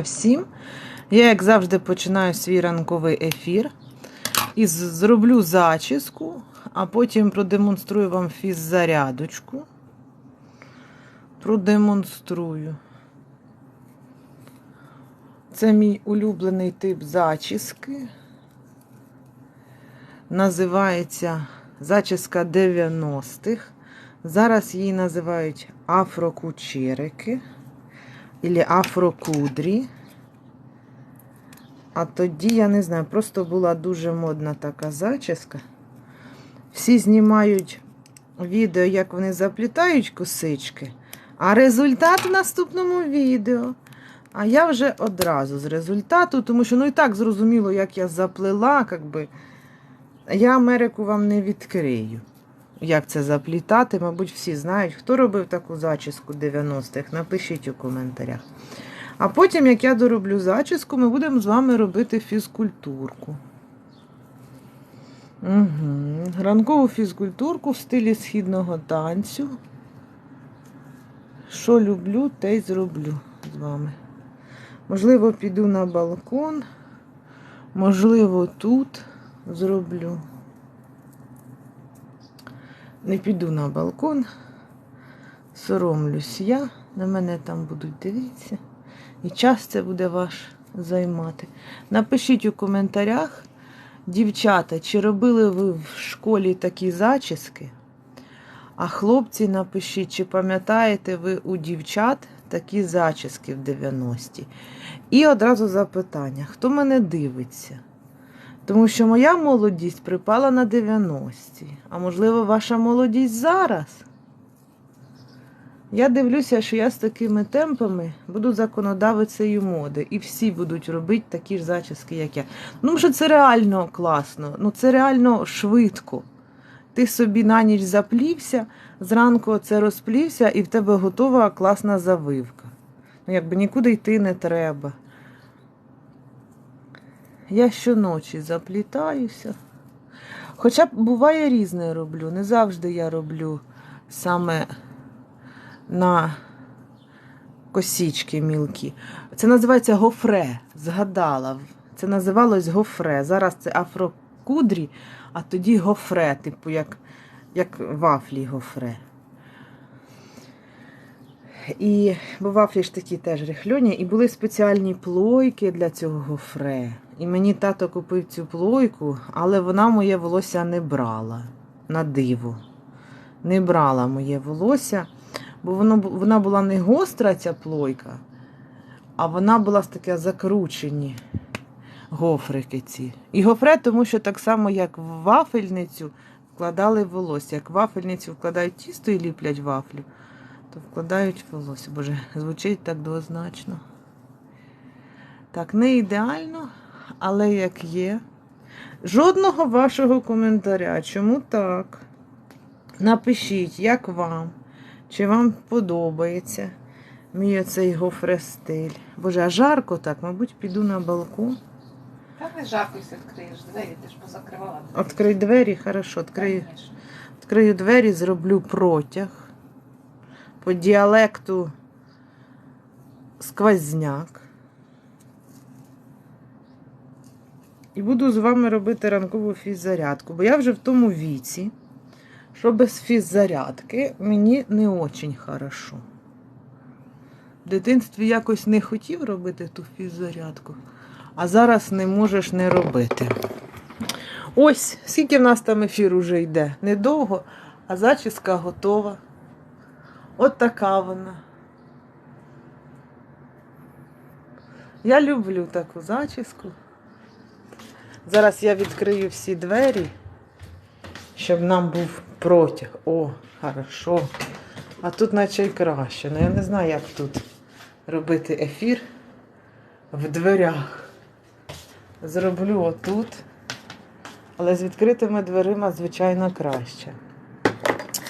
всім. Я, як завжди, починаю свій ранковий ефір і зроблю зачіску, а потім продемонструю вам фіззарядочку. Продемонструю. Це мій улюблений тип зачіски. Називається зачіска 90-х. Зараз її називають афрокучерики або афрокудрі. А тоді, я не знаю, просто була дуже модна така зачіска. Всі знімають відео, як вони заплітають косички, а результат в наступному відео. А я вже одразу з результату, тому що ну і так зрозуміло, як я заплела, якби. Я Америку вам не відкрию. Як це заплітати, мабуть, всі знають. Хто робив таку зачіску 90-х, напишіть у коментарях. А потім, як я дороблю зачіску, ми будемо з вами робити фізкультурку. Угу. Ранкову фізкультурку в стилі східного танцю. Що люблю, те й зроблю з вами. Можливо, піду на балкон, можливо, тут зроблю. Не піду на балкон, соромлюсь я, на мене там будуть дивитися. І час це буде ваш займати. Напишіть у коментарях, дівчата, чи робили ви в школі такі зачіски? А хлопці напишіть, чи пам'ятаєте ви у дівчат такі зачіски в 90-ті? І одразу запитання: хто мене дивиться? Тому що моя молодість припала на 90-ті. А можливо, ваша молодість зараз? Я дивлюся, що я з такими темпами буду законодавицею моди. І всі будуть робити такі ж зачіски, як я. Ну, що це реально класно, ну це реально швидко. Ти собі на ніч заплівся, зранку це розплівся, і в тебе готова класна завивка. Ну, якби нікуди йти не треба. Я щоночі заплітаюся. Хоча буває різне роблю. Не завжди я роблю саме на косічки мілкі. Це називається гофре. Згадала. Це називалось гофре. Зараз це афрокудрі, а тоді гофре, типу, як, як вафлі гофре. І бо вафлі ж такі теж рихльоні, і були спеціальні плойки для цього гофре. І мені тато купив цю плойку, але вона моє волосся не брала на диво. Не брала моє волосся, бо воно, вона була не гостра, ця плойка, а вона була з таке закручені гофрики ці. І гофре, тому що так само, як в вафельницю вкладали волосся. Як вафельницю вкладають тісто і ліплять вафлю, то вкладають волосся. Боже, звучить так двозначно. Так, не ідеально, але як є. Жодного вашого коментаря. Чому так? Напишіть, як вам, чи вам подобається мій оцей гофрестиль. Боже, а жарко так, мабуть, піду на балкон. Та не жахуйся, відкриєш двері, ти ж позакривала. Відкрий двері, хорошо, відкрию, відкрию двері, зроблю протяг. По діалекту сквозняк. І буду з вами робити ранкову фіззарядку, бо я вже в тому віці, що без фіззарядки мені не очень хорошо. В дитинстві якось не хотів робити ту фіззарядку, а зараз не можеш не робити. Ось, скільки в нас там ефір уже йде. Недовго, а зачіска готова. От така вона. Я люблю таку зачіску. Зараз я відкрию всі двері, щоб нам був протяг. О, хорошо. А тут наче й краще. Ну я не знаю, як тут робити ефір в дверях. Зроблю отут. Але з відкритими дверима, звичайно, краще.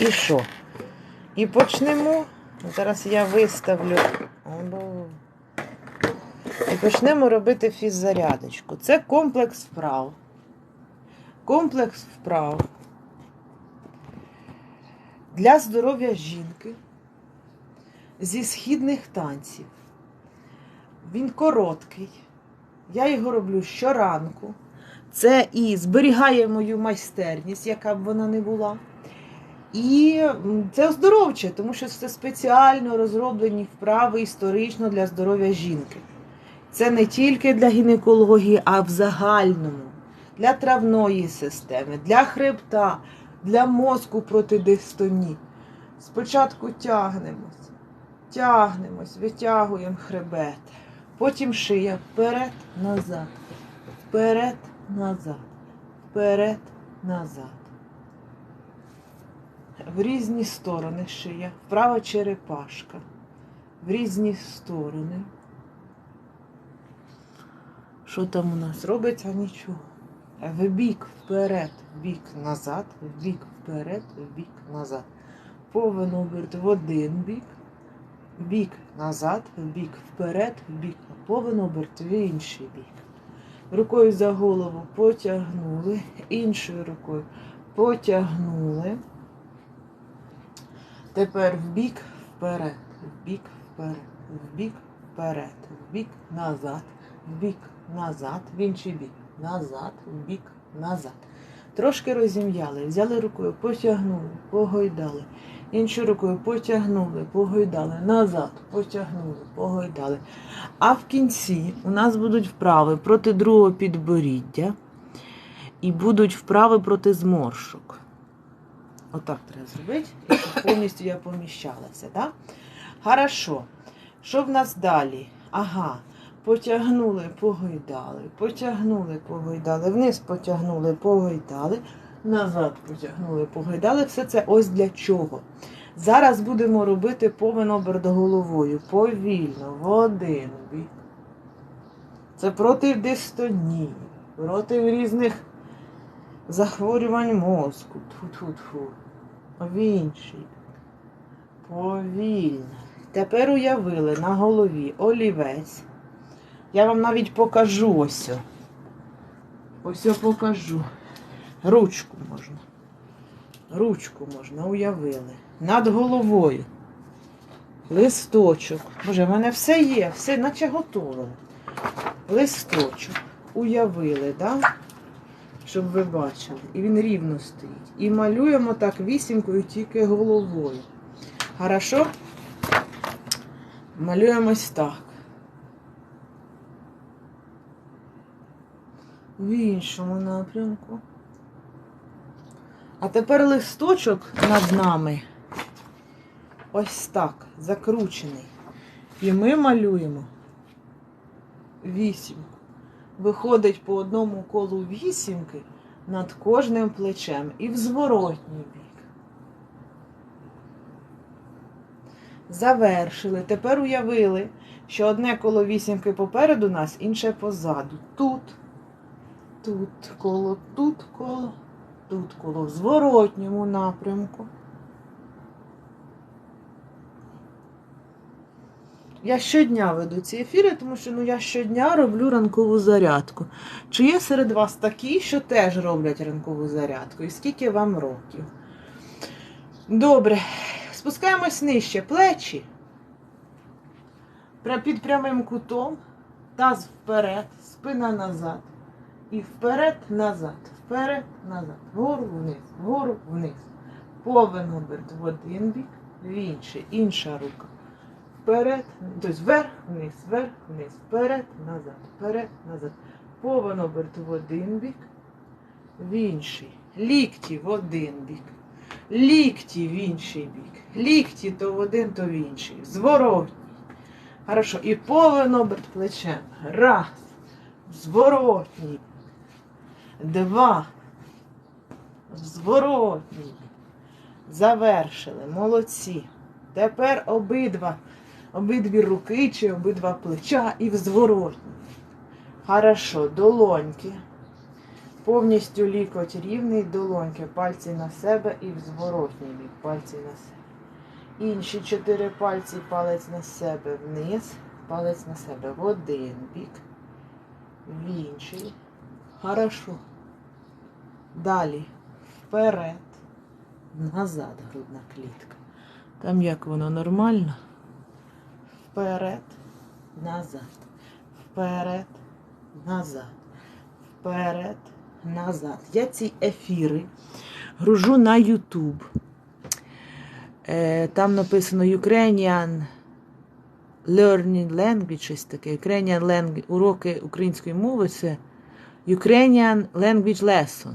І що? І почнемо. Зараз я виставлю. І почнемо робити фіззарядочку. Це комплекс вправ. Комплекс вправ для здоров'я жінки зі східних танців. Він короткий. Я його роблю щоранку. Це і зберігає мою майстерність, яка б вона не була. І це оздоровче, тому що це спеціально розроблені вправи історично для здоров'я жінки. Це не тільки для гінекології, а в загальному, для травної системи, для хребта, для мозку проти дистонії. Спочатку тягнемось, тягнемось, витягуємо хребет, потім шия вперед, назад, вперед, назад, вперед, назад. В різні сторони шия, вправа черепашка, в різні сторони. Що там у нас робиться? Нічого. В бік вперед, в бік назад, в бік вперед, в бік назад. Повен оберт в один бік, в бік назад, в бік вперед, в бік повен оберт в інший бік. Рукою за голову потягнули, іншою рукою потягнули. Тепер в бік вперед, в бік вперед, в бік вперед, в бік назад, в бік назад, в інший бік, назад, в бік назад. Трошки розім'яли, взяли рукою, потягнули, погойдали. Іншою рукою потягнули, погойдали, назад, потягнули, погойдали. А в кінці у нас будуть вправи проти другого підборіддя і будуть вправи проти зморшок. Отак треба зробити, і повністю я поміщалася. Да? Хорошо. Що в нас далі? Ага. Потягнули, погойдали, потягнули, погойдали, вниз потягнули, погойдали, назад потягнули, погойдали. Все це ось для чого. Зараз будемо робити повен оберт головою. Повільно, в один бік. Це проти дистонії, проти різних захворювань мозку. Тьфу-тьфу-тьфу. В інший. Повільно. Тепер уявили на голові олівець. Я вам навіть покажу ось. Ось о покажу. Ручку можна. Ручку можна, уявили. Над головою. Листочок. Боже, в мене все є, все наче готове. Листочок. Уявили, да? Щоб ви бачили. І він рівно стоїть. І малюємо так вісімкою тільки головою. Хорошо? Малюємо ось так. В іншому напрямку. А тепер листочок над нами. Ось так, закручений. І ми малюємо вісімку. Виходить по одному колу вісімки над кожним плечем і в зворотній бік. Завершили. Тепер уявили, що одне коло вісімки попереду нас, інше позаду. Тут, тут коло, тут коло, тут коло в зворотньому напрямку. Я щодня веду ці ефіри, тому що ну, я щодня роблю ранкову зарядку. Чи є серед вас такі, що теж роблять ранкову зарядку? І скільки вам років? Добре. Спускаємось нижче. Плечі. Під прямим кутом. Таз вперед, спина назад. І вперед, назад. Вперед, назад. Вгору вниз, вгору вниз. Повен оберт в один бік, в інший. Інша рука. Вперед, тобто вверх, вниз, вверх, вниз, вперед, назад, вперед, назад. Повен оберт в один бік, в інший. Лікті в один бік. Лікті в інший бік. Лікті то в один, то в інший. Зворотній. Хорошо. І повен оберт плечем. Раз. Зворотній. Два. Зворотній. Завершили. Молодці. Тепер обидва. Обидві руки чи обидва плеча і в зворотній. Хорошо. Долоньки. Повністю лікоть рівний, долоньки, пальці на себе і в зворотній бік, пальці на себе. Інші чотири пальці, палець на себе вниз, палець на себе в один бік, в інший. Хорошо. Далі вперед, назад грудна клітка. Там як воно нормально. Вперед, назад. вперед, назад, вперед, назад. Я ці ефіри гружу на YouTube. Е, Там написано Ukrainian Learning Language, щось таке. Ukrainian Language, уроки української мови це Ukrainian Language Lesson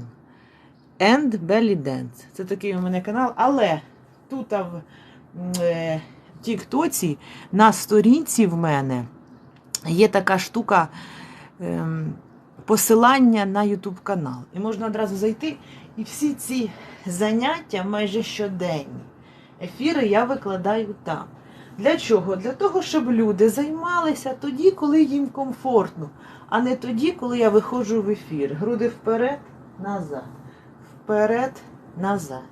and Belly Dance. Це такий у мене канал, але тут в е, в Тіктоці на сторінці в мене є така штука ем, посилання на YouTube канал. І можна одразу зайти. І всі ці заняття майже щоденні. Ефіри я викладаю там. Для чого? Для того, щоб люди займалися тоді, коли їм комфортно, а не тоді, коли я виходжу в ефір. Груди вперед, назад. Вперед, назад.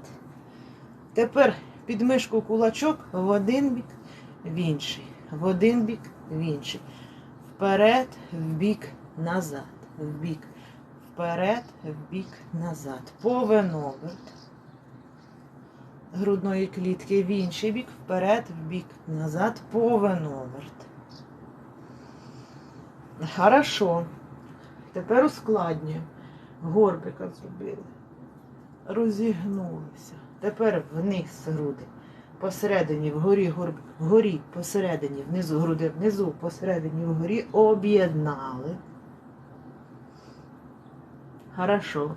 Тепер підмишку кулачок в один бік, в інший. В один бік, в інший. Вперед, в бік, назад. В бік. Вперед, в бік, назад. Повеноверт грудної клітки в інший бік, вперед, в бік, назад, повеноверт. Хорошо. Тепер ускладнюємо. Горбика зробили. Розігнулися. Тепер вниз груди. Посередині, вгорі вгорі, посередині, внизу груди, внизу, посередині, вгорі. Об'єднали. Хорошо.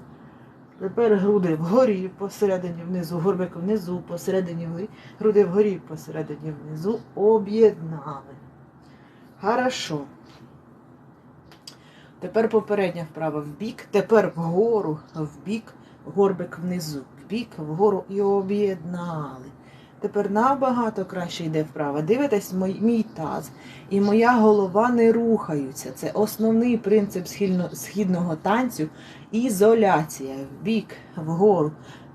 Тепер груди вгорі, посередині внизу, горбик внизу, посередині вгорі, груди вгорі, посередині внизу, об'єднали. Хорошо. Тепер попередня вправа в бік, тепер вгору, в бік, горбик внизу, в бік, вгору і об'єднали. Тепер набагато краще йде вправа. Дивитесь, мій, мій таз і моя голова не рухаються. Це основний принцип східно- східного танцю ізоляція. В бік, вгору,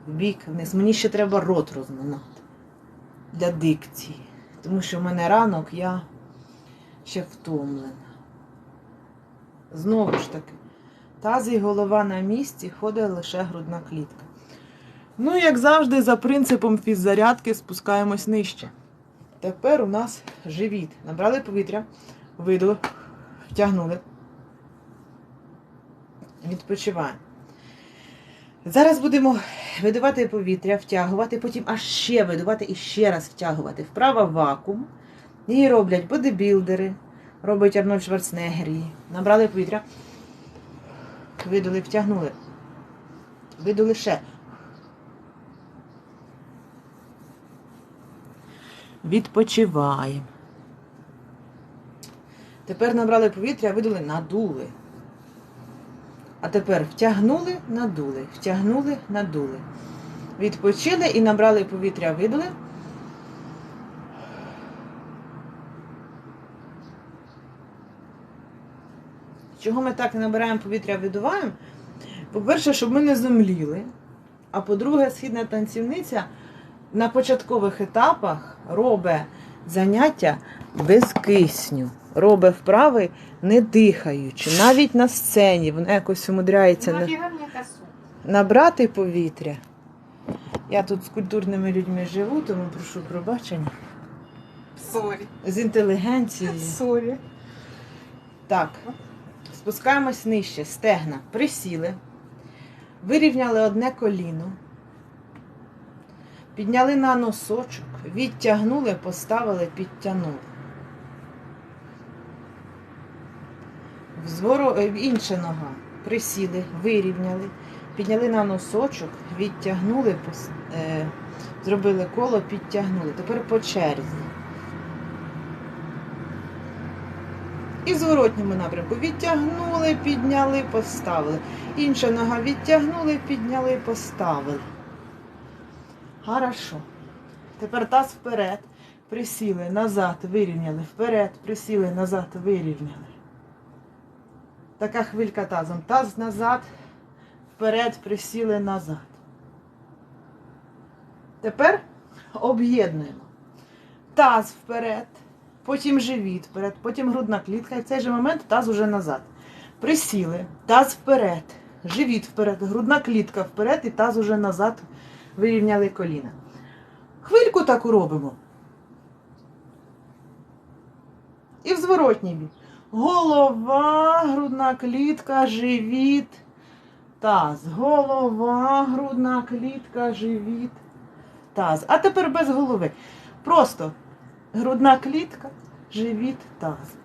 в бік, вниз. Мені ще треба рот розминати для дикції. Тому що в мене ранок я ще втомлена. Знову ж таки, таз і голова на місці, ходить лише грудна клітка. Ну, як завжди, за принципом фіззарядки спускаємось нижче. Тепер у нас живіт. Набрали повітря, видули, втягнули. Відпочиваємо. Зараз будемо видавати повітря, втягувати, потім аж ще видувати і ще раз втягувати. Вправа вакуум. Її роблять бодибілдери, робить Арнольд Шварценеггер. Набрали повітря, видули, втягнули. Видули ще. Відпочиваємо. Тепер набрали повітря, видули, надули. А тепер втягнули, надули, втягнули, надули. Відпочили і набрали повітря, видули. Чого ми так не набираємо повітря, видуваємо? По-перше, щоб ми не зомліли. А по-друге, східна танцівниця на початкових етапах робить заняття без кисню, робить вправи не дихаючи. Навіть на сцені вона якось умудряється на- набрати повітря. Я тут з культурними людьми живу, тому прошу пробачення. Сорі. З інтелігенцією. Сорі. Так, спускаємось нижче, стегна. Присіли, вирівняли одне коліно, підняли на носочок, відтягнули, поставили, підтягнули. Взворо, е, інша нога. Присіли, вирівняли, підняли на носочок, відтягнули, е, зробили коло, підтягнули. Тепер по черзі. І в зворотньому напрямку відтягнули, підняли, поставили. Інша нога відтягнули, підняли, поставили. Хорошо. Тепер таз вперед. Присіли, назад, вирівняли, вперед, присіли, назад, вирівняли. Така хвилька тазом. Таз назад, вперед, присіли, назад. Тепер об'єднуємо. Таз вперед, потім живіт вперед, потім грудна клітка. І в цей же момент таз уже назад. Присіли, таз вперед, живіт вперед, грудна клітка вперед і таз уже назад вирівняли коліна. Хвильку таку робимо. І в зворотній бік. Голова, грудна клітка, живіт, таз. Голова, грудна клітка, живіт, таз. А тепер без голови. Просто грудна клітка, живіт, таз.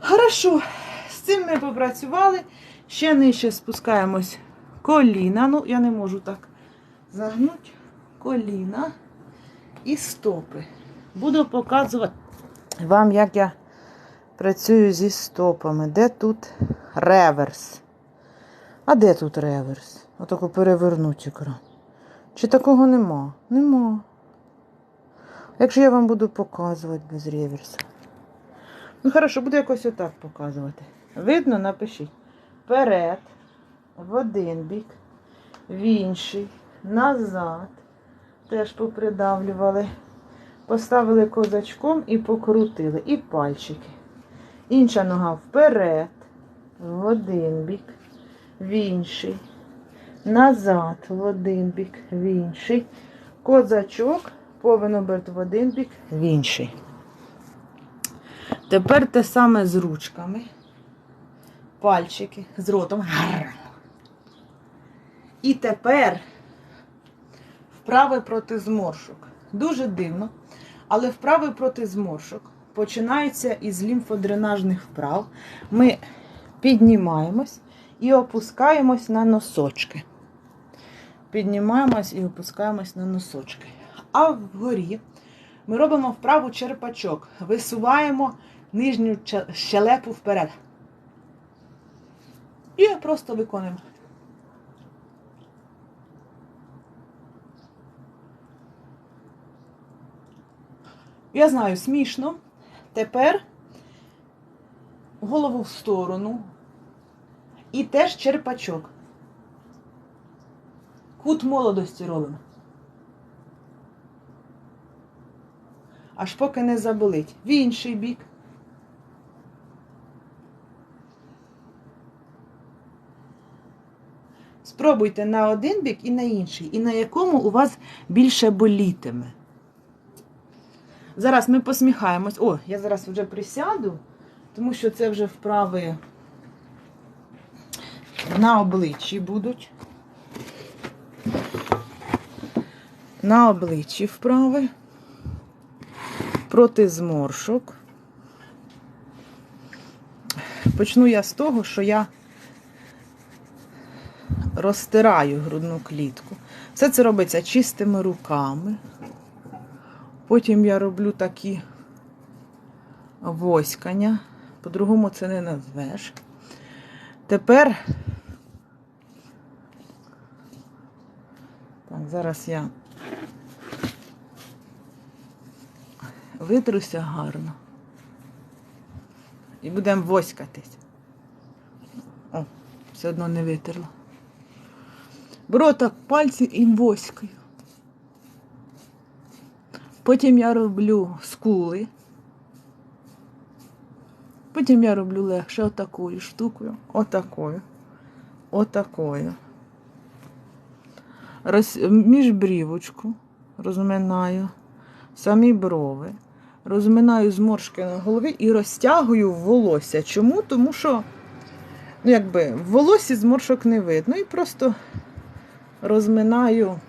Хорошо, з цим ми попрацювали. Ще нижче спускаємось коліна. Ну, я не можу так загнути. Коліна і стопи. Буду показувати вам, як я працюю зі стопами. Де тут реверс? А де тут реверс? Отако перевернуть екран. Чи такого нема? Нема. Якщо я вам буду показувати без реверсу. Ну, хорошо, буду якось отак показувати. Видно, напишіть. Вперед, в один бік, в інший, назад. Теж попридавлювали. Поставили козачком і покрутили. І пальчики. Інша нога вперед, в один бік, в інший. Назад, в один бік, в інший. Козачок, повен оберт в один бік, в інший. Тепер те саме з ручками. Пальчики з ротом. І тепер вправи проти зморшок. Дуже дивно, але вправи проти зморшок починаються із лімфодренажних вправ. Ми піднімаємось і опускаємось на носочки. Піднімаємось і опускаємось на носочки. А вгорі ми робимо вправу черпачок. Висуваємо нижню щелепу вперед. І просто виконуємо. Я знаю, смішно. Тепер голову в сторону. І теж черпачок. Кут молодості робимо. Аж поки не заболить. В інший бік. Спробуйте на один бік і на інший, і на якому у вас більше болітиме. Зараз ми посміхаємось. О, я зараз вже присяду, тому що це вже вправи на обличчі будуть. На обличчі вправи. Проти зморшок. Почну я з того, що я розтираю грудну клітку. Все це робиться чистими руками. Потім я роблю такі воськання. По-другому це не назвеш. Тепер так, зараз я витруся гарно. І будемо воськатись. О, все одно не витерла. Беру так пальці і воськаю. Потім я роблю скули. Потім я роблю легше отакою штукою, отакою, отакою. Роз... Міжбрівочку розминаю, самі брови, розминаю зморшки на голові і розтягую волосся. Чому? Тому що, ну, якби, в волосі зморшок не видно. І просто розминаю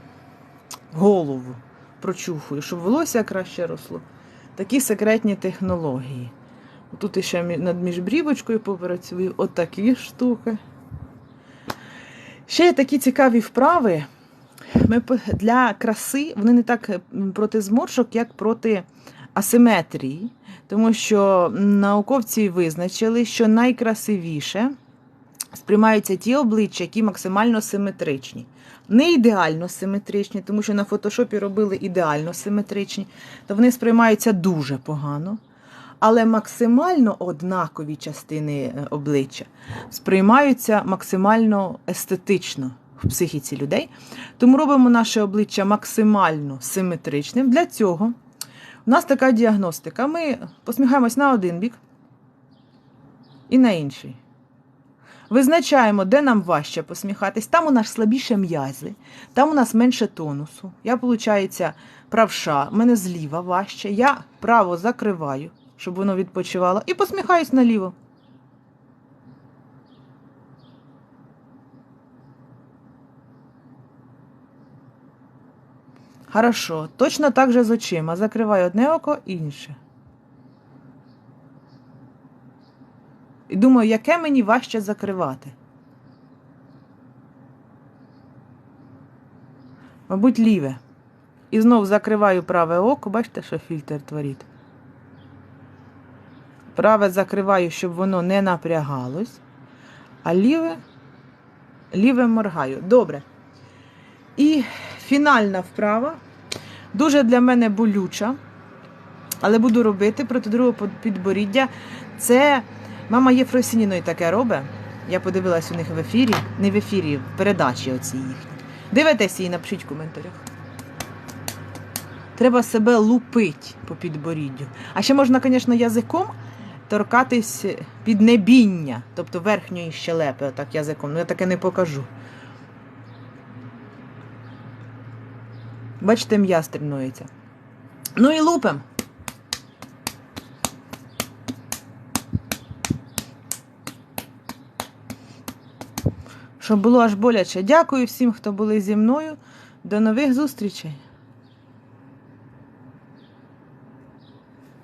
голову прочухую, щоб волосся краще росло. Такі секретні технології. Тут ще над міжбрівочкою попрацюю. Отакі штуки. Ще є такі цікаві вправи. Ми для краси вони не так проти зморшок, як проти асиметрії. Тому що науковці визначили, що найкрасивіше сприймаються ті обличчя, які максимально симетричні. Не ідеально симетричні, тому що на фотошопі робили ідеально симетричні, то вони сприймаються дуже погано. Але максимально однакові частини е, обличчя сприймаються максимально естетично в психіці людей. Тому робимо наше обличчя максимально симетричним. Для цього у нас така діагностика. Ми посміхаємось на один бік і на інший. Визначаємо, де нам важче посміхатись. Там у нас слабіше м'язи, там у нас менше тонусу. Я, виходить, правша, в мене зліва важче. Я право закриваю щоб воно відпочивало, і посміхаюсь наліво. Хорошо, точно так же з очима. Закриваю одне око, інше. І думаю, яке мені важче закривати. Мабуть, ліве. І знов закриваю праве око, бачите, що фільтр творить. Праве закриваю, щоб воно не напрягалось, а ліве, ліве моргаю. Добре. І фінальна вправа. Дуже для мене болюча, але буду робити проти другого підборіддя. Це мама Єфросініною таке робить. Я подивилась у них в ефірі, не в ефірі, в передачі оцій їхній. Дивитесь її, напишіть в коментарях. Треба себе лупить по підборіддю. А ще можна, звісно, язиком торкатись піднебіння, тобто верхньої щелепи, отак язиком. Ну я таке не покажу. Бачите, м'яз тренується. Ну і лупим. Щоб було аж боляче. Дякую всім, хто були зі мною. До нових зустрічей!